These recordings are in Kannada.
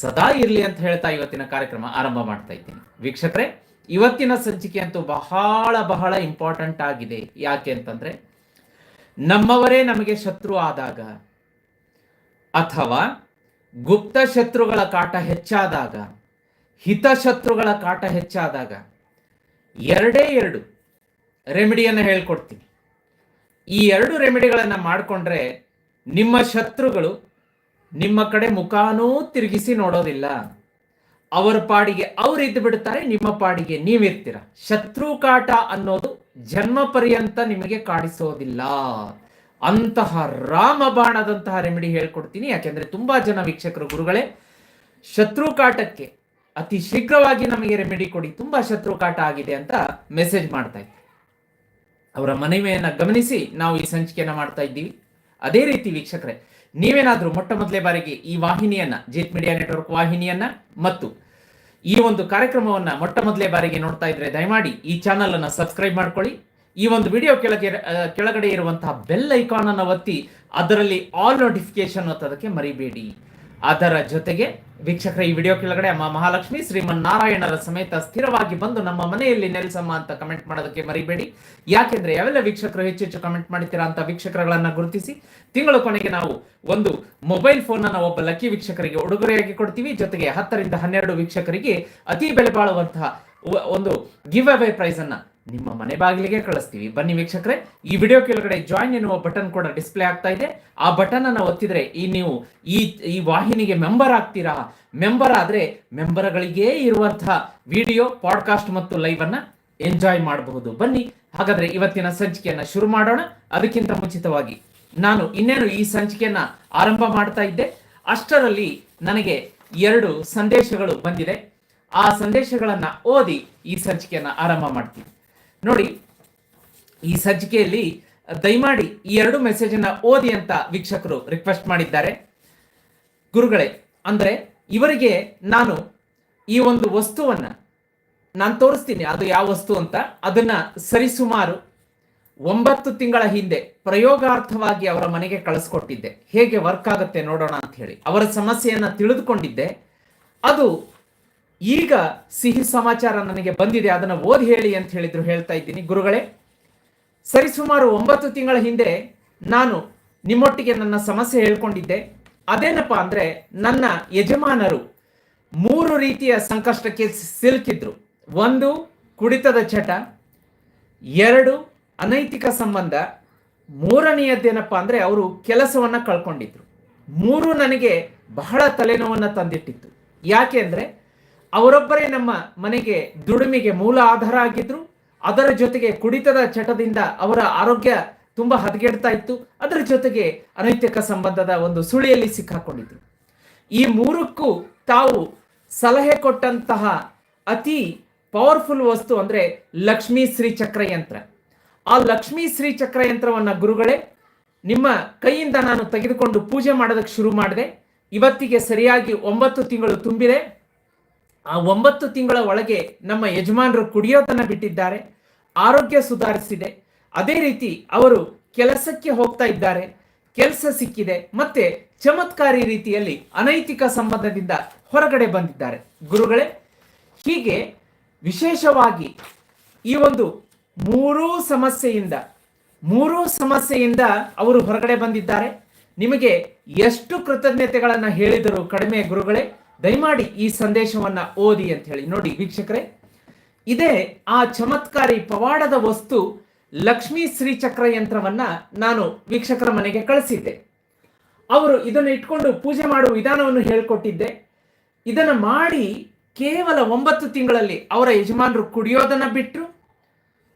ಸದಾ ಇರಲಿ ಅಂತ ಹೇಳ್ತಾ ಇವತ್ತಿನ ಕಾರ್ಯಕ್ರಮ ಆರಂಭ ಮಾಡ್ತಾ ಇದ್ದೀನಿ. ವೀಕ್ಷಕರೇ, ಇವತ್ತಿನ ಸಂಚಿಕೆ ಅಂತೂ ಬಹಳ ಬಹಳ ಇಂಪಾರ್ಟೆಂಟ್ ಆಗಿದೆ. ಯಾಕೆ ಅಂತಂದ್ರೆ, ನಮ್ಮವರೇ ನಮಗೆ ಶತ್ರು ಆದಾಗ ಅಥವಾ ಗುಪ್ತ ಶತ್ರುಗಳ ಕಾಟ ಹೆಚ್ಚಾದಾಗ ಹಿತಶತ್ರುಗಳ ಕಾಟ ಹೆಚ್ಚಾದಾಗ ಎರಡೇ ಎರಡು ರೆಮಿಡಿಯನ್ನು ಹೇಳ್ಕೊಡ್ತೀನಿ. ಈ ಎರಡು ರೆಮಿಡಿಗಳನ್ನು ಮಾಡಿಕೊಂಡ್ರೆ ನಿಮ್ಮ ಶತ್ರುಗಳು ನಿಮ್ಮ ಕಡೆ ಮುಖಾನೂ ತಿರುಗಿಸಿ ನೋಡೋದಿಲ್ಲ. ಅವರ ಪಾಡಿಗೆ ಅವ್ರು ಇದ್ದು ಬಿಡ್ತಾರೆ, ನಿಮ್ಮ ಪಾಡಿಗೆ ನೀವಿರ್ತೀರ. ಶತ್ರು ಕಾಟ ಅನ್ನೋದು ಜನ್ಮ ಪರ್ಯಂತ ನಿಮಗೆ ಕಾಡಿಸೋದಿಲ್ಲ ಅಂತಹ ರಾಮಬಾಣದಂತಹ ರೆಮಿಡಿ ಹೇಳ್ಕೊಡ್ತೀನಿ. ಯಾಕೆಂದ್ರೆ ತುಂಬಾ ಜನ ವೀಕ್ಷಕರು, ಗುರುಗಳೇ, ಶತ್ರು ಕಾಟಕ್ಕೆ ಅತಿ ಶೀಘ್ರವಾಗಿ ನಮಗೆ ರೆಮಿಡಿ ಕೊಡಿ, ತುಂಬಾ ಶತ್ರು ಕಾಟ ಆಗಿದೆ ಅಂತ ಮೆಸೇಜ್ ಮಾಡ್ತಾ ಇದ್ದೆ. ಅವರ ಮನವಿಯನ್ನ ಗಮನಿಸಿ ನಾವು ಈ ಸಂಚಿಕೆಯನ್ನ ಮಾಡ್ತಾ ಇದ್ದೀವಿ. ಅದೇ ರೀತಿ ವೀಕ್ಷಕರೇ ನೀವೇನಾದ್ರೂ ಮೊಟ್ಟ ಮೊದಲೇ ಬಾರಿಗೆ ಈ ವಾಹಿನಿಯನ್ನ ಜೀತ್ ಮೀಡಿಯಾ ನೆಟ್ವರ್ಕ್ ವಾಹಿನಿಯನ್ನ ಮತ್ತು ಈ ಒಂದು ಕಾರ್ಯಕ್ರಮವನ್ನ ಮೊಟ್ಟ ಮೊದಲೇ ಬಾರಿಗೆ ನೋಡ್ತಾ ಇದ್ರೆ ದಯಮಾಡಿ ಈ ಚಾನಲ್ ಅನ್ನ ಸಬ್ಸ್ಕ್ರೈಬ್ ಮಾಡ್ಕೊಳ್ಳಿ. ಈ ಒಂದು ವಿಡಿಯೋ ಕೆಳಗೆ ಕೆಳಗಡೆ ಇರುವಂತಹ ಬೆಲ್ ಐಕಾನ್ ಅನ್ನು ಒತ್ತಿ ಅದರಲ್ಲಿ ಆಲ್ ನೋಟಿಫಿಕೇಶನ್ ಅದಕ್ಕೆ ಮರಿಬೇಡಿ. ಅದರ ಜೊತೆಗೆ ವೀಕ್ಷಕರ, ಈ ವಿಡಿಯೋ ಕೆಳಗಡೆ ಅಮ್ಮ ಮಹಾಲಕ್ಷ್ಮಿ, ಶ್ರೀಮನ್ನಾರಾಯಣರ ಸಮೇತ ಸ್ಥಿರವಾಗಿ ಬಂದು ನಮ್ಮ ಮನೆಯಲ್ಲಿ ನೆಲೆಸಮ್ಮ ಅಂತ ಕಮೆಂಟ್ ಮಾಡೋದಕ್ಕೆ ಮರಿಬೇಡಿ. ಯಾಕೆಂದ್ರೆ ಯಾವೆಲ್ಲ ವೀಕ್ಷಕರು ಹೆಚ್ಚು ಹೆಚ್ಚು ಕಮೆಂಟ್ ಮಾಡ್ತೀರಾ ಅಂತ ವೀಕ್ಷಕರುಗಳನ್ನ ಗುರುತಿಸಿ ತಿಂಗಳ ಕೊನೆಗೆ ನಾವು ಒಂದು ಮೊಬೈಲ್ ಫೋನ್ ಅನ್ನ ಒಬ್ಬ ಲಕ್ಕಿ ವೀಕ್ಷಕರಿಗೆ ಉಡುಗೊರೆಯಾಗಿ ಕೊಡ್ತೀವಿ. ಜೊತೆಗೆ ಹತ್ತರಿಂದ ಹನ್ನೆರಡು ವೀಕ್ಷಕರಿಗೆ ಅತಿ ಬೆಲೆ ಬಾಳುವಂತಹ ಒಂದು ಗಿವ್ ಅವೇ ಪ್ರೈಸ್ ಅನ್ನ ನಿಮ್ಮ ಮನೆ ಬಾಗಿಲಿಗೆ ಕಳಿಸ್ತೀವಿ. ಬನ್ನಿ ವೀಕ್ಷಕರೇ, ಈ ವಿಡಿಯೋ ಕೆಳಗಡೆ ಜಾಯಿನ್ ಎನ್ನುವ ಬಟನ್ ಕೂಡ ಡಿಸ್ಪ್ಲೇ ಆಗ್ತಾ ಇದೆ. ಆ ಬಟನ್ ಅನ್ನ ಒತ್ತಿದ್ರೆ ಈ ನೀವು ಈ ಈ ವಾಹಿನಿಗೆ ಮೆಂಬರ್ ಆಗ್ತೀರಾ? ಮೆಂಬರ್ ಆದ್ರೆ ಮೆಂಬರ್ಗಳಿಗೆ ಇರುವಂತಹ ವಿಡಿಯೋ ಪಾಡ್ಕಾಸ್ಟ್ ಮತ್ತು ಲೈವ್ ಅನ್ನ ಎಂಜಾಯ್ ಮಾಡಬಹುದು. ಬನ್ನಿ, ಹಾಗಾದ್ರೆ ಇವತ್ತಿನ ಸಂಚಿಕೆಯನ್ನ ಶುರು ಮಾಡೋಣ. ಅದಕ್ಕಿಂತ ಮುಂಚಿತವಾಗಿ ನಾನು ಇನ್ನೇನು ಈ ಸಂಚಿಕೆಯನ್ನ ಆರಂಭ ಮಾಡ್ತಾ ಇದ್ದೆ. ಅಷ್ಟರಲ್ಲಿ ನನಗೆ ಎರಡು ಸಂದೇಶಗಳು ಬಂದಿದೆ. ಆ ಸಂದೇಶಗಳನ್ನ ಓದಿ ಈ ಸಂಚಿಕೆಯನ್ನ ಆರಂಭ ಮಾಡ್ತೀನಿ. ನೋಡಿ, ಈ ಸಜ್ಜಿಕೆಯಲ್ಲಿ ದಯಮಾಡಿ ಈ ಎರಡು ಮೆಸೇಜ್ ಅನ್ನ ಓದಿ ಅಂತ ವೀಕ್ಷಕರು ರಿಕ್ವೆಸ್ಟ್ ಮಾಡಿದ್ದಾರೆ. ಗುರುಗಳೇ, ಅಂದ್ರೆ ಇವರಿಗೆ ನಾನು ಈ ಒಂದು ವಸ್ತುವನ್ನ ನಾನು ತೋರಿಸ್ತೀನಿ. ಅದು ಯಾವ ವಸ್ತು ಅಂತ. ಅದನ್ನ ಸರಿಸುಮಾರು ಒಂಬತ್ತು ತಿಂಗಳ ಹಿಂದೆ ಪ್ರಯೋಗಾರ್ಥವಾಗಿ ಅವರ ಮನೆಗೆ ಕಳಿಸ್ಕೊಟ್ಟಿದ್ದೆ. ಹೇಗೆ ವರ್ಕ್ ಆಗುತ್ತೆ ನೋಡೋಣ ಅಂತ ಹೇಳಿ. ಅವರ ಸಮಸ್ಯೆಯನ್ನ ತಿಳಿದುಕೊಂಡಿದ್ದೆ. ಅದು ಈಗ ಸಿಹಿ ಸಮಾಚಾರ ನನಗೆ ಬಂದಿದೆ, ಅದನ್ನು ಓದಿ ಹೇಳಿ ಅಂತ ಹೇಳಿದ್ರು ಹೇಳ್ತಾ ಇದ್ದೀನಿ. ಗುರುಗಳೇ, ಸರಿಸುಮಾರು ಒಂಬತ್ತು ತಿಂಗಳ ಹಿಂದೆ ನಾನು ನಿಮ್ಮೊಟ್ಟಿಗೆ ನನ್ನ ಸಮಸ್ಯೆ ಹೇಳ್ಕೊಂಡಿದ್ದೆ. ಅದೇನಪ್ಪ ಅಂದರೆ, ನನ್ನ ಯಜಮಾನರು ಮೂರು ರೀತಿಯ ಸಂಕಷ್ಟಕ್ಕೆ ಸಿಲುಕಿದ್ರು. ಒಂದು, ಕುಡಿತದ ಚಟ. ಎರಡು, ಅನೈತಿಕ ಸಂಬಂಧ. ಮೂರನೆಯದ್ದೇನಪ್ಪ ಅಂದರೆ, ಅವರು ಕೆಲಸವನ್ನು ಕಳ್ಕೊಂಡಿದ್ರು. ಮೂರು ನನಗೆ ಬಹಳ ತಲೆನೋವನ್ನು ತಂದಿಟ್ಟಿತ್ತು. ಯಾಕೆ ಅಂದ್ರೆ ಅವರೊಬ್ಬರೇ ನಮ್ಮ ಮನೆಗೆ ದುಡಿಮೆಗೆ ಮೂಲ ಆಧಾರ ಆಗಿದ್ರು ಅದರ ಜೊತೆಗೆ ಕುಡಿತದ ಚಟದಿಂದ ಅವರ ಆರೋಗ್ಯ ತುಂಬಾ ಹದಗೆಡ್ತಾ ಇತ್ತು. ಅದರ ಜೊತೆಗೆ ಅನೈತಿಕ ಸಂಬಂಧದ ಒಂದು ಸುಳಿಯಲ್ಲಿ ಸಿಕ್ಕಾಕೊಂಡಿದ್ರು. ಈ ಮೂರಕ್ಕೂ ತಾವು ಸಲಹೆ ಕೊಟ್ಟಂತಹ ಅತಿ ಪವರ್ಫುಲ್ ವಸ್ತು ಅಂದ್ರೆ ಲಕ್ಷ್ಮೀ ಶ್ರೀ ಚಕ್ರಯಂತ್ರ. ಆ ಲಕ್ಷ್ಮೀ ಶ್ರೀ ಚಕ್ರ ಯಂತ್ರವನ್ನ ಗುರುಗಳೇ, ನಿಮ್ಮ ಕೈಯಿಂದ ನಾನು ತೆಗೆದುಕೊಂಡು ಪೂಜೆ ಮಾಡೋದಕ್ಕೆ ಶುರು ಮಾಡಿದೆ. ಇವತ್ತಿಗೆ ಸರಿಯಾಗಿ ಒಂಬತ್ತು ತಿಂಗಳು ತುಂಬಿದೆ. ಆ ಒಂಬತ್ತು ತಿಂಗಳ ಒಳಗೆ ನಮ್ಮ ಯಜಮಾನರು ಕುಡಿಯೋದನ್ನ ಬಿಟ್ಟಿದ್ದಾರೆ, ಆರೋಗ್ಯ ಸುಧಾರಿಸಿದೆ. ಅದೇ ರೀತಿ ಅವರು ಕೆಲಸಕ್ಕೆ ಹೋಗ್ತಾ ಇದ್ದಾರೆ, ಕೆಲಸ ಸಿಕ್ಕಿದೆ ಮತ್ತೆ ಚಮತ್ಕಾರಿ ರೀತಿಯಲ್ಲಿ ಅನೈತಿಕ ಸಂಬಂಧದಿಂದ ಹೊರಗಡೆ ಬಂದಿದ್ದಾರೆ. ಗುರುಗಳೇ, ಹೀಗೆ ವಿಶೇಷವಾಗಿ ಈ ಒಂದು ಮೂರೂ ಸಮಸ್ಯೆಯಿಂದ ಮೂರೂ ಸಮಸ್ಯೆಯಿಂದ ಅವರು ಹೊರಗಡೆ ಬಂದಿದ್ದಾರೆ. ನಿಮಗೆ ಎಷ್ಟು ಕೃತಜ್ಞತೆಗಳನ್ನು ಹೇಳಿದರು ಕಡಿಮೆ ಗುರುಗಳೇ ದಯಮಾಡಿ ಈ ಸಂದೇಶವನ್ನ ಓದಿ ಅಂತ ಹೇಳಿ. ನೋಡಿ ವೀಕ್ಷಕರೇ, ಇದೇ ಆ ಚಮತ್ಕಾರಿ ಪವಾಡದ ವಸ್ತು ಲಕ್ಷ್ಮೀ ಶ್ರೀ ಚಕ್ರ ಯಂತ್ರವನ್ನ ನಾನು ವೀಕ್ಷಕರ ಮನೆಗೆ ಕಳಿಸಿದ್ದೆ. ಅವರು ಇದನ್ನು ಇಟ್ಕೊಂಡು ಪೂಜೆ ಮಾಡುವ ವಿಧಾನವನ್ನು ಹೇಳಿಕೊಟ್ಟಿದ್ದೆ. ಇದನ್ನು ಮಾಡಿ ಕೇವಲ ಒಂಬತ್ತು ತಿಂಗಳಲ್ಲಿ ಅವರ ಯಜಮಾನರು ಕುಡಿಯೋದನ್ನ ಬಿಟ್ಟರು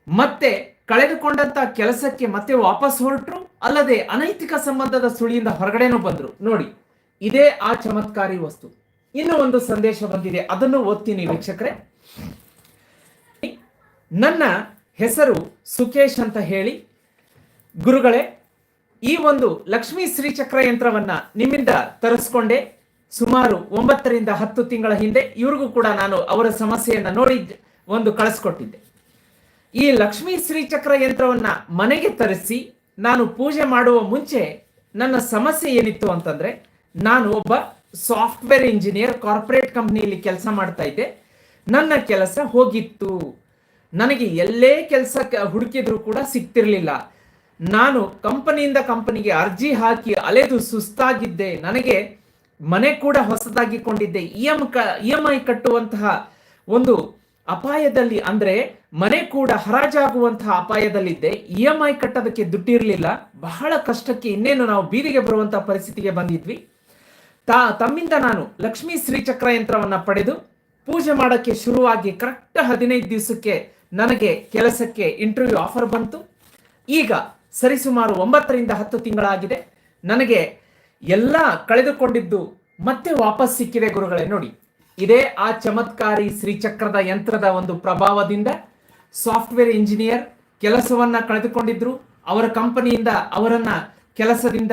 ಮತ್ತೆ ಕಳೆದುಕೊಂಡಂತ ಕೆಲಸಕ್ಕೆ ಮತ್ತೆ ವಾಪಸ್ ಹೊರಟರು. ಅಲ್ಲದೆ ಅನೈತಿಕ ಸಂಬಂಧದ ಸುಳಿಯಿಂದ ಹೊರಗಡೆನೂ ಬಂದ್ರು. ನೋಡಿ, ಇದೇ ಆ ಚಮತ್ಕಾರಿ ವಸ್ತು. ಇನ್ನು ಒಂದು ಸಂದೇಶ ಬಂದಿದೆ. ಅದನ್ನು ಓದ್ತೀನಿ ವೀಕ್ಷಕರೇ. ನನ್ನ ಹೆಸರು ಸುಕೇಶ್ ಅಂತ ಹೇಳಿ. ಗುರುಗಳೇ, ಈ ಒಂದು ಲಕ್ಷ್ಮೀ ಶ್ರೀಚಕ್ರ ಯಂತ್ರವನ್ನ ನಿಮ್ಮಿಂದ ತರಿಸ್ಕೊಂಡೆ. ಸುಮಾರು ಒಂಬತ್ತರಿಂದ ಹತ್ತು ತಿಂಗಳ ಹಿಂದೆ ಇವ್ರಿಗೂ ಕೂಡ ನಾನು ಅವರ ಸಮಸ್ಯೆಯನ್ನು ನೋಡಿ ಒಂದು ಕಳಿಸ್ಕೊಟ್ಟಿದ್ದೆ. ಈ ಲಕ್ಷ್ಮೀ ಶ್ರೀಚಕ್ರ ಯಂತ್ರವನ್ನ ಮನೆಗೆ ತರಿಸಿ ನಾನು ಪೂಜೆ ಮಾಡುವ ಮುಂಚೆ ನನ್ನ ಸಮಸ್ಯೆ ಏನಿತ್ತು ಅಂತಂದ್ರೆ, ನಾನು ಒಬ್ಬ ಸಾಫ್ಟ್ವೇರ್ ಇಂಜಿನಿಯರ್ ಕಾರ್ಪೊರೇಟ್ ಕಂಪ್ನಿಯಲ್ಲಿ ಕೆಲಸ ಮಾಡ್ತಾ ಇದ್ದೆ. ನನ್ನ ಕೆಲಸ ಹೋಗಿತ್ತು. ನನಗೆ ಎಲ್ಲೇ ಕೆಲಸ ಹುಡುಕಿದ್ರು ಕೂಡ ಸಿಗ್ತಿರ್ಲಿಲ್ಲ. ನಾನು ಕಂಪನಿಯಿಂದ ಕಂಪನಿಗೆ ಅರ್ಜಿ ಹಾಕಿ ಅಲೆದು ಸುಸ್ತಾಗಿದ್ದೆ. ನನಗೆ ಮನೆ ಕೂಡ ಹೊಸದಾಗಿ ಕೊಂಡಿದ್ದೆ ಇ ಎಂ ಕ, ಇ ಎಂ ಐ ಕಟ್ಟುವಂತಹ ಒಂದು ಅಪಾಯದಲ್ಲಿ ಅಂದ್ರೆ ಮನೆ ಕೂಡ ಹರಾಜಾಗುವಂತಹ ಅಪಾಯದಲ್ಲಿದ್ದೆ. ಇ ಎಂ ಐ ಕಟ್ಟೋದಕ್ಕೆ ದುಡ್ಡಿರಲಿಲ್ಲ. ಬಹಳ ಕಷ್ಟಕ್ಕೆ ಇನ್ನೇನು ನಾವು ಬೀದಿಗೆ ಬರುವಂತಹ ಪರಿಸ್ಥಿತಿಗೆ ಬಂದಿದ್ವಿ. ತಾ, ತಮ್ಮಿಂದ ನಾನು ಲಕ್ಷ್ಮೀ ಶ್ರೀಚಕ್ರ ಯಂತ್ರವನ್ನು ಪಡೆದು ಪೂಜೆ ಮಾಡೋಕ್ಕೆ ಶುರುವಾಗಿ ಕರೆಕ್ಟ್ ಹದಿನೈದು ದಿವಸಕ್ಕೆ ನನಗೆ ಕೆಲಸಕ್ಕೆ ಇಂಟರ್ವ್ಯೂ ಆಫರ್ ಬಂತು. ಈಗ ಸರಿಸುಮಾರು ಒಂಬತ್ತರಿಂದ ಹತ್ತು ತಿಂಗಳಾಗಿದೆ. ನನಗೆ ಎಲ್ಲ ಕಳೆದುಕೊಂಡಿದ್ದು ಮತ್ತೆ ವಾಪಸ್ ಸಿಕ್ಕಿದೆ ಗುರುಗಳೇ ನೋಡಿ. ಇದೇ ಆ ಚಮತ್ಕಾರಿ ಶ್ರೀಚಕ್ರದ ಯಂತ್ರದ ಒಂದು ಪ್ರಭಾವದಿಂದ ಸಾಫ್ಟ್ವೇರ್ ಇಂಜಿನಿಯರ್ ಕೆಲಸವನ್ನ ಕಳೆದುಕೊಂಡಿದ್ರು. ಅವರ ಕಂಪನಿಯಿಂದ ಅವರನ್ನ ಕೆಲಸದಿಂದ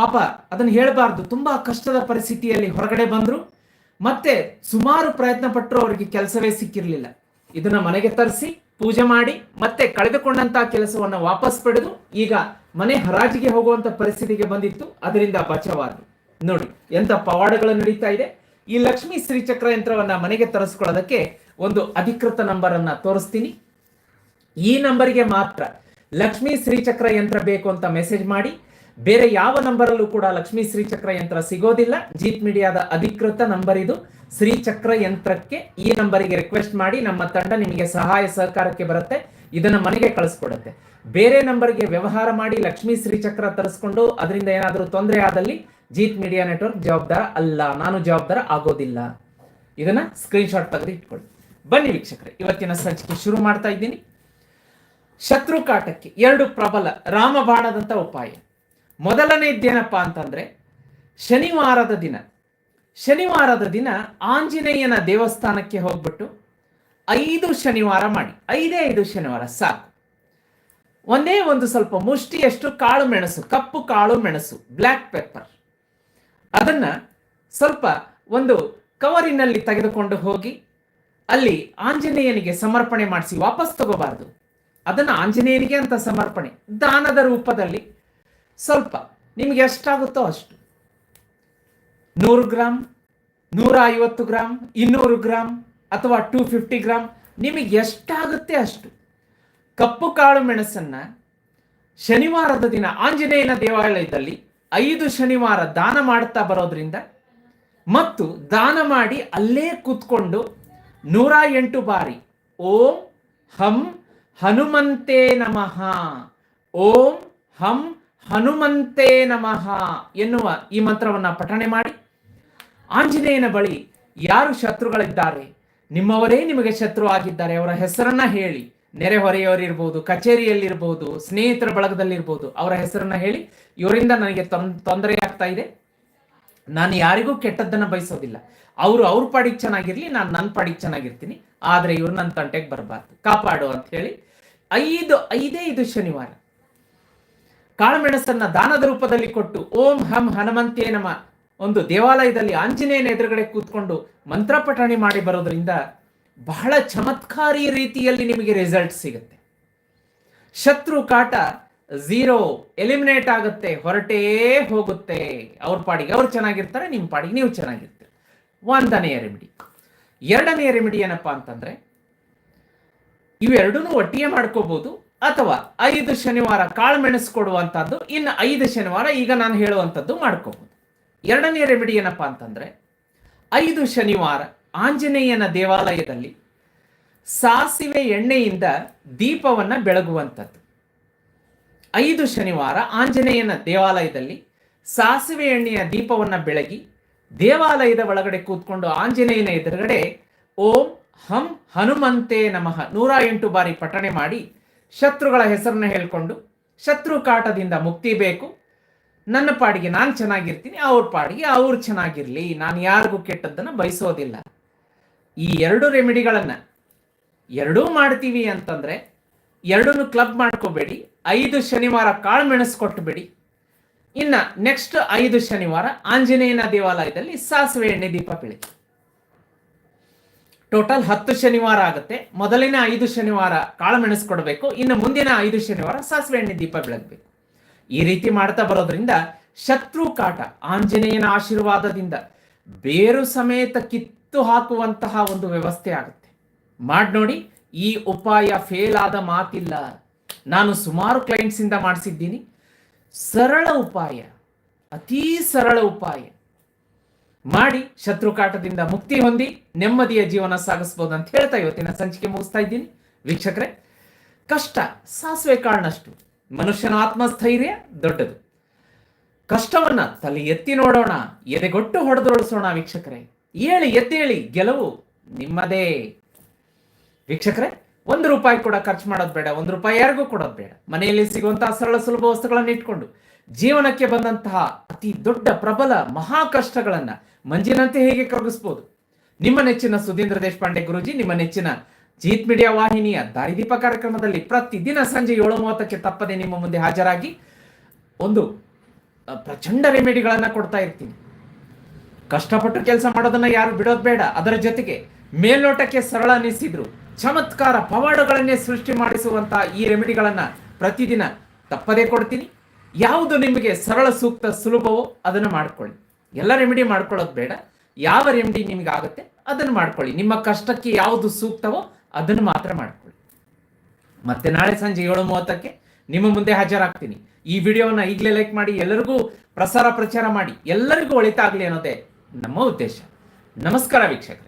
ಪಾಪ ಅದನ್ನು ಹೇಳಬಾರ್ದು. ತುಂಬಾ ಕಷ್ಟದ ಪರಿಸ್ಥಿತಿಯಲ್ಲಿ ಹೊರಗಡೆ ಬಂದರು ಮತ್ತೆ ಸುಮಾರು ಪ್ರಯತ್ನ ಪಟ್ಟರು ಅವರಿಗೆ ಕೆಲಸವೇ ಸಿಕ್ಕಿರಲಿಲ್ಲ. ಇದನ್ನ ಮನೆಗೆ ತರಿಸಿ ಪೂಜೆ ಮಾಡಿ ಮತ್ತೆ ಕಳೆದುಕೊಂಡಂತಹ ಕೆಲಸವನ್ನು ವಾಪಸ್ ಪಡೆದು ಈಗ ಮನೆ ಹರಾಜಿಗೆ ಹೋಗುವಂತ ಪರಿಸ್ಥಿತಿಗೆ ಬಂದಿತ್ತು. ಅದರಿಂದ ಬಚಾವಾದ್ರು. ನೋಡಿ, ಎಂತ ಪವಾಡಗಳು ನಡೀತಾ ಇದೆ. ಈ ಲಕ್ಷ್ಮೀ ಶ್ರೀಚಕ್ರ ಯಂತ್ರವನ್ನ ಮನೆಗೆ ತರಿಸ್ಕೊಳ್ಳೋದಕ್ಕೆ ಒಂದು ಅಧಿಕೃತ ನಂಬರ್ ಅನ್ನ ತೋರಿಸ್ತೀನಿ. ಈ ನಂಬರ್ಗೆ ಮಾತ್ರ ಲಕ್ಷ್ಮೀ ಶ್ರೀಚಕ್ರ ಯಂತ್ರ ಬೇಕು ಅಂತ ಮೆಸೇಜ್ ಮಾಡಿ ಬೇರೆ ಯಾವ ನಂಬರಲ್ಲೂ ಕೂಡ ಲಕ್ಷ್ಮೀ ಶ್ರೀಚಕ್ರ ಯಂತ್ರ ಸಿಗೋದಿಲ್ಲ. ಜೀತ್ ಮೀಡಿಯಾದ ಅಧಿಕೃತ ನಂಬರ್ ಇದು. ಶ್ರೀಚಕ್ರ ಯಂತ್ರಕ್ಕೆ ಈ ನಂಬರಿಗೆ ರಿಕ್ವೆಸ್ಟ್ ಮಾಡಿ ನಮ್ಮ ತಂಡ ನಿಮಗೆ ಸಹಾಯ ಸಹಕಾರಕ್ಕೆ ಬರುತ್ತೆ. ಇದನ್ನ ಮನೆಗೆ ಕಳಿಸ್ಕೊಡುತ್ತೆ. ಬೇರೆ ನಂಬರ್ಗೆ ವ್ಯವಹಾರ ಮಾಡಿ ಲಕ್ಷ್ಮೀ ಶ್ರೀಚಕ್ರ ತರಿಸ್ಕೊಂಡು ಅದರಿಂದ ಏನಾದರೂ ತೊಂದರೆ ಆದಲ್ಲಿ ಜೀತ್ ಮೀಡಿಯಾ ನೆಟ್ವರ್ಕ್ ಜವಾಬ್ದಾರ ಅಲ್ಲ. ನಾನು ಜವಾಬ್ದಾರ ಆಗೋದಿಲ್ಲ. ಇದನ್ನ ಸ್ಕ್ರೀನ್ ಶಾಟ್ ತೆಗೆದು ಇಟ್ಕೊಳ್ಳಿ. ಬನ್ನಿ ವೀಕ್ಷಕರೇ, ಇವತ್ತಿನ ಸಂಚಿಕೆ ಶುರು ಮಾಡ್ತಾ ಇದ್ದೀನಿ. ಶತ್ರು ಕಾಟಕ್ಕೆ ಎರಡು ಪ್ರಬಲ ರಾಮಬಾಣದಂತ ಉಪಾಯ. ಮೊದಲನೇದ್ದೇನಪ್ಪ ಅಂತಂದರೆ, ಶನಿವಾರದ ದಿನ. ಶನಿವಾರದ ದಿನ ಆಂಜನೇಯನ ದೇವಸ್ಥಾನಕ್ಕೆ ಹೋಗ್ಬಿಟ್ಟು ಐದು ಶನಿವಾರ ಮಾಡಿ. ಐದೇ ಐದು ಶನಿವಾರ ಸಾಕು. ಒಂದೇ ಒಂದು ಸ್ವಲ್ಪ ಮುಷ್ಟಿಯಷ್ಟು ಕಾಳು ಮೆಣಸು, ಕಪ್ಪು ಕಾಳು ಮೆಣಸು, ಬ್ಲ್ಯಾಕ್ ಪೆಪ್ಪರ್. ಅದನ್ನ ಸ್ವಲ್ಪ ಒಂದು ಕವರಿನಲ್ಲಿ ತೆಗೆದುಕೊಂಡು ಹೋಗಿ ಅಲ್ಲಿ ಆಂಜನೇಯನಿಗೆ ಸಮರ್ಪಣೆ ಮಾಡಿಸಿ ವಾಪಸ್ ತಗೋಬಾರ್ದು. ಅದನ್ನು ಆಂಜನೇಯನಿಗೆ ಅಂತ ಸಮರ್ಪಣೆ. ದಾನದ ರೂಪದಲ್ಲಿ ಸ್ವಲ್ಪ. ನಿಮ್ಗೆ ಎಷ್ಟಾಗುತ್ತೋ ಅಷ್ಟು. ನೂರು ಗ್ರಾಮ್ ನೂರ ಐವತ್ತು ಗ್ರಾಮ್ ಇನ್ನೂರು ಗ್ರಾಮ್ ಅಥವಾ ಟೂ ಫಿಫ್ಟಿ ಗ್ರಾಮ್ ನಿಮಗೆ ಎಷ್ಟಾಗುತ್ತೆ ಅಷ್ಟು. ಕಪ್ಪು ಕಾಳು ಮೆಣಸನ್ನ ಶನಿವಾರದ ದಿನ ಆಂಜನೇಯನ ದೇವಾಲಯದಲ್ಲಿ ಐದು ಶನಿವಾರ ದಾನ ಮಾಡ್ತಾ ಬರೋದ್ರಿಂದ ಮತ್ತು ದಾನ ಮಾಡಿ ಅಲ್ಲೇ ಕೂತ್ಕೊಂಡು ನೂರ ಎಂಟು ಬಾರಿ ಓಂ ಹಂ ಹನುಮಂತೆ ನಮಃ. ಓಂ ಹಂ ಹನುಮಂತೆ ನಮಃ ಎನ್ನುವ ಈ ಮಂತ್ರವನ್ನ ಪಠಣೆ ಮಾಡಿ. ಆಂಜನೇಯನ ಬಳಿ ಯಾರು ಶತ್ರುಗಳಿದ್ದಾರೆ? ನಿಮ್ಮವರೇ ನಿಮಗೆ ಶತ್ರು ಆಗಿದ್ದಾರೆ. ಅವರ ಹೆಸರನ್ನ ಹೇಳಿ. ನೆರೆಹೊರೆಯವರಿರ್ಬೋದು ಕಚೇರಿಯಲ್ಲಿರ್ಬೋದು, ಸ್ನೇಹಿತರ ಬಳಗದಲ್ಲಿರ್ಬೋದು, ಅವರ ಹೆಸರನ್ನ ಹೇಳಿ. ಇವರಿಂದ ನನಗೆ ತೊಂದರೆ ಆಗ್ತಾ ಇದೆ. ನಾನು ಯಾರಿಗೂ ಕೆಟ್ಟದ್ದನ್ನ ಬಯಸೋದಿಲ್ಲ. ಅವರು ಅವ್ರ ಪಾಡಿಗೆ ಚೆನ್ನಾಗಿರ್ಲಿ, ನಾನು ನನ್ನ ಪಾಡಿಗೆ ಚೆನ್ನಾಗಿರ್ತೀನಿ. ಆದ್ರೆ ಇವ್ರು ನನ್ನ ತಂಟೆಗೆ ಬರಬಾರ್ದು. ಕಾಪಾಡು ಅಂತ ಹೇಳಿ ಐದು, ಐದೇ ಇದು ಶನಿವಾರ. ಕಾಳುಮೆಣಸನ್ನ ದಾನದ ರೂಪದಲ್ಲಿ ಕೊಟ್ಟು ಓಂ ಹಂ ಹನುಮಂತೇ ನಮ. ಒಂದು ದೇವಾಲಯದಲ್ಲಿ ಆಂಜನೇಯನ ಎದುರುಗಡೆ ಕೂತ್ಕೊಂಡು ಮಂತ್ರ ಪಠಣೆ ಮಾಡಿ ಬರೋದ್ರಿಂದ ಬಹಳ ಚಮತ್ಕಾರಿ ರೀತಿಯಲ್ಲಿ ನಿಮಗೆ ರಿಸಲ್ಟ್ ಸಿಗುತ್ತೆ. ಶತ್ರು ಕಾಟ ಝೀರೋ ಎಲಿಮಿನೇಟ್ ಆಗುತ್ತೆ, ಹೊರಟೇ ಹೋಗುತ್ತೆ. ಅವ್ರ ಪಾಡಿಗೆ ಅವ್ರು ಚೆನ್ನಾಗಿರ್ತಾರೆ, ನಿಮ್ಮ ಪಾಡಿಗೆ ನೀವು ಚೆನ್ನಾಗಿರ್ತೀರಿ. ಒಂದನೆಯ ರೆಮಿಡಿ ಎರಡನೆಯ ರೆಮಿಡಿ ಏನಪ್ಪಾ ಅಂತಂದ್ರೆ ಇವೆರಡೂ ಒಟ್ಟಿಗೆ ಮಾಡ್ಕೋಬಹುದು ಅಥವಾ ಐದು ಶನಿವಾರ ಕಾಳುಮೆಣಸು ಕೊಡುವಂಥದ್ದು ಇನ್ನು ಐದು ಶನಿವಾರ ಈಗ ನಾನು ಹೇಳುವಂಥದ್ದು ಮಾಡ್ಕೋಬಹುದು ಎರಡನೇ ರೆಮಿಡಿ ಏನಪ್ಪಾ ಅಂತಂದ್ರೆ, ಐದು ಶನಿವಾರ ಆಂಜನೇಯನ ದೇವಾಲಯದಲ್ಲಿ ಸಾಸಿವೆ ಎಣ್ಣೆಯಿಂದ ದೀಪವನ್ನ ಬೆಳಗುವಂಥದ್ದು ಐದು ಶನಿವಾರ ಆಂಜನೇಯನ ದೇವಾಲಯದಲ್ಲಿ ಸಾಸಿವೆ ಎಣ್ಣೆಯ ದೀಪವನ್ನ ಬೆಳಗಿ ದೇವಾಲಯದ ಒಳಗಡೆ ಕೂತ್ಕೊಂಡು ಆಂಜನೇಯನ ಎದುರುಗಡೆ ಓಂ ಹಂ ಹನುಮಂತೆ ನಮಃ ನೂರ ಎಂಟು ಬಾರಿ ಪಠಣೆ ಮಾಡಿ ಶತ್ರುಗಳ ಹೆಸರನ್ನ ಹೇಳ್ಕೊಂಡು ಶತ್ರು ಕಾಟದಿಂದ ಮುಕ್ತಿ ಬೇಕು. ನನ್ನ ಪಾಡಿಗೆ ನಾನು ಚೆನ್ನಾಗಿರ್ತೀನಿ, ಅವ್ರ ಪಾಡಿಗೆ ಅವ್ರು ಚೆನ್ನಾಗಿರಲಿ. ನಾನು ಯಾರಿಗೂ ಕೆಟ್ಟದ್ದನ್ನು ಬಯಸೋದಿಲ್ಲ. ಈ ಎರಡು ರೆಮಿಡಿಗಳನ್ನು ಎರಡೂ ಮಾಡ್ತೀವಿ ಅಂತಂದ್ರೆ ಎರಡೂ ಕ್ಲಬ್ ಮಾಡ್ಕೋಬೇಡಿ, ಐದು ಶನಿವಾರ ಕಾಳು ಮೆಣಸು ಇನ್ನು ನೆಕ್ಸ್ಟ್ ಐದು ಶನಿವಾರ ಆಂಜನೇಯನ ದೇವಾಲಯದಲ್ಲಿ ಸಾಸಿವೆ ಎಣ್ಣೆ ದೀಪ ಬೆಳಗಿ ಟೋಟಲ್ ಹತ್ತು ಶನಿವಾರ ಆಗುತ್ತೆ. ಮೊದಲಿನ ಐದು ಶನಿವಾರ ಕಾಳು ಮೆಣಸು ಕೊಡಬೇಕು ಇನ್ನು ಮುಂದಿನ ಐದು ಶನಿವಾರ ಸಾಸಿವೆ ಎಣ್ಣೆ ದೀಪ ಬೆಳಗಬೇಕು. ಈ ರೀತಿ ಮಾಡ್ತಾ ಬರೋದ್ರಿಂದ ಶತ್ರು ಕಾಟ, ಆಂಜನೇಯನ ಆಶೀರ್ವಾದದಿಂದ ಬೇರು ಸಮೇತ ಕಿತ್ತು ಹಾಕುವಂತಹ ಒಂದು ವ್ಯವಸ್ಥೆ ಆಗುತ್ತೆ. ಮಾಡಿ ನೋಡಿ, ಈ ಉಪಾಯ ಫೇಲ್ ಆದ ಮಾತಿಲ್ಲ. ನಾನು ಸುಮಾರು ಕ್ಲೈಂಟ್ಸ್ ಇಂದ ಮಾಡಿಸಿದ್ದೀನಿ. ಸರಳ ಉಪಾಯ, ಅತೀ ಸರಳ ಉಪಾಯ. ಮಾಡಿ ಶತ್ರುಕಾಟದಿಂದ ಮುಕ್ತಿ ಹೊಂದಿ ನೆಮ್ಮದಿಯ ಜೀವನ ಸಾಗಿಸ್ಬೋದು ಅಂತ ಹೇಳ್ತಾ ಇವತ್ತಿನ ಸಂಚಿಕೆ ಮುಗಿಸ್ತಾ ಇದ್ದೀನಿ. ವೀಕ್ಷಕರೇ, ಕಷ್ಟ ಸಾಸಿವೆ ಕಾಳನಷ್ಟು ಮನುಷ್ಯನ ಆತ್ಮಸ್ಥೈರ್ಯ ದೊಡ್ಡದು. ಕಷ್ಟವನ್ನ ತಲೆ ಎತ್ತಿ ನೋಡೋಣ, ಎದೆಗೊಟ್ಟು ಹೊಡೆದೊಳಿಸೋಣ ವೀಕ್ಷಕರೇ. ಏಳಿ ಎದ್ದೇಳಿ ಗೆಲುವು ನಿಮ್ಮದೇ. ವೀಕ್ಷಕರೇ ಒಂದು ರೂಪಾಯಿ ಕೂಡ ಖರ್ಚು ಮಾಡೋದು ಬೇಡ, ಒಂದು ರೂಪಾಯಿ ಯಾರಿಗೂ ಕೊಡೋದು ಬೇಡ. ಮನೆಯಲ್ಲಿ ಸಿಗುವಂತಹ ಸರಳ ಸುಲಭ ವಸ್ತುಗಳನ್ನು ಇಟ್ಕೊಂಡು ಜೀವನಕ್ಕೆ ಬಂದಂತಹ ಅತಿ ದೊಡ್ಡ ಪ್ರಬಲ ಮಹಾ ಕಷ್ಟಗಳನ್ನ ಮಂಜಿನಂತೆ ಹೇಗೆ ಕರಗಿಸ್ಬೋದು? ನಿಮ್ಮ ನೆಚ್ಚಿನ ಸುಧೀಂದ್ರ ದೇಶಪಾಂಡೆ ಗುರುಜಿ, ನಿಮ್ಮ ನೆಚ್ಚಿನ ಜೀತ್ ಮೀಡಿಯಾ ವಾಹಿನಿಯ ದಾರಿದೀಪ ಕಾರ್ಯಕ್ರಮದಲ್ಲಿ ಪ್ರತಿದಿನ ಸಂಜೆ ಏಳು ಮೂವತ್ತಕ್ಕೆ ತಪ್ಪದೆ ನಿಮ್ಮ ಮುಂದೆ ಹಾಜರಾಗಿ ಒಂದು ಪ್ರಚಂಡ ರೆಮಿಡಿಗಳನ್ನ ಕೊಡ್ತಾ ಇರ್ತೀನಿ. ಕಷ್ಟಪಟ್ಟು ಕೆಲಸ ಮಾಡೋದನ್ನ ಯಾರು ಬಿಡೋದು ಬೇಡ. ಅದರ ಜೊತೆಗೆ ಮೇಲ್ನೋಟಕ್ಕೆ ಸರಳ ಅನಿಸಿದ್ರು ಚಮತ್ಕಾರ ಪವಾಡಗಳನ್ನೇ ಸೃಷ್ಟಿ ಮಾಡಿಸುವಂಥ ಈ ರೆಮಿಡಿಗಳನ್ನ ಪ್ರತಿದಿನ ತಪ್ಪದೇ ಕೊಡ್ತೀನಿ. ಯಾವುದು ನಿಮಗೆ ಸರಳ ಸೂಕ್ತ ಸುಲಭವೋ ಅದನ್ನು ಮಾಡ್ಕೊಳ್ಳಿ. ಎಲ್ಲ ರೆಮಿಡಿ ಮಾಡ್ಕೊಳ್ಳೋದು ಬೇಡ. ಯಾವ ರೆಮಿಡಿ ನಿಮಗೆ ಆಗುತ್ತೆ ಅದನ್ನು ಮಾಡ್ಕೊಳ್ಳಿ. ನಿಮ್ಮ ಕಷ್ಟಕ್ಕೆ ಯಾವುದು ಸೂಕ್ತವೋ ಅದನ್ನು ಮಾತ್ರ ಮಾಡ್ಕೊಳ್ಳಿ. ಮತ್ತೆ ನಾಳೆ ಸಂಜೆ ಏಳು ಮೂವತ್ತಕ್ಕೆ ನಿಮ್ಮ ಮುಂದೆ ಹಾಜರಾಗ್ತೀನಿ. ಈ ವಿಡಿಯೋನ ಈಗಲೇ ಲೈಕ್ ಮಾಡಿ, ಎಲ್ಲರಿಗೂ ಪ್ರಸಾರ ಪ್ರಚಾರ ಮಾಡಿ, ಎಲ್ಲರಿಗೂ ಒಳಿತಾಗಲಿ ಅನ್ನೋದೇ ನಮ್ಮ ಉದ್ದೇಶ. ನಮಸ್ಕಾರ ವೀಕ್ಷಕರೇ.